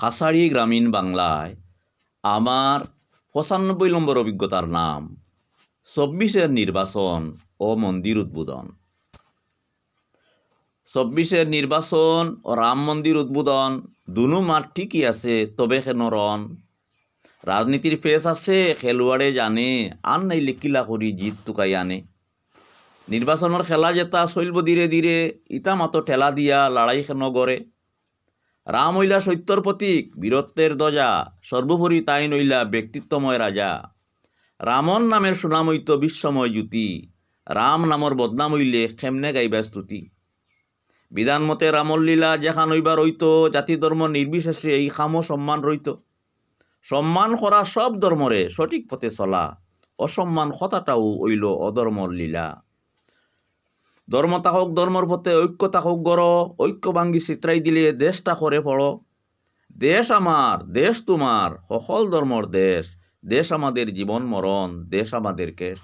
কাছাড়ি গ্রামীণ বাংলায় আমার পঁচানব্বই নম্বর অভিজ্ঞতার নাম, চব্বিশের নির্বাচন ও মন্দির উদ্বোধন। চব্বিশের নির্বাচন ও রাম মন্দির উদ্বোধন দুনু মাঠ ঠিকই আছে, তবে কেন রন রাজনীতির ফেস আছে, খেলোয়াড়ে জানে, আর নাইলে কিলা করি জিত টুকাই আনে। নির্বাচনের খেলা যেটা চলব ধীরে ধীরে, ইটা মাতো ঠেলা দিয়া লড়াই কেন গড়ে। রাম হইলা সত্যর প্রতীক, বীরত্বের দজা সর্বোপরি তাই নইলা ব্যক্তিত্বময় রাজা। রামন নামের সুনাম হইত বিশ্বময় জ্যোতি, রাম নামর বদনাম হইলে খেমনে গাইবা স্তুতি। বিধান মতে রামর লীলা যেখান হইবার হইত, জাতি ধর্ম নির্বিশেষে এই খামো সম্মান রইত। সম্মান করা সব ধর্মরে সঠিক পথে চলা, অসম্মান কথাটাও হইল অধর্মর লীলা। ধর্ম হোক ধর্মর পথে ঐক্যতা হোক গড় ঐক্য ভাঙ্গি চিত্রাই দিলে দেশটা করে পড়ো দেশ আমার দেশ তোমার সকল ধর্মর দেশ। দেশ আমাদের জীবন মরণ দেশ আমাদের কেশ।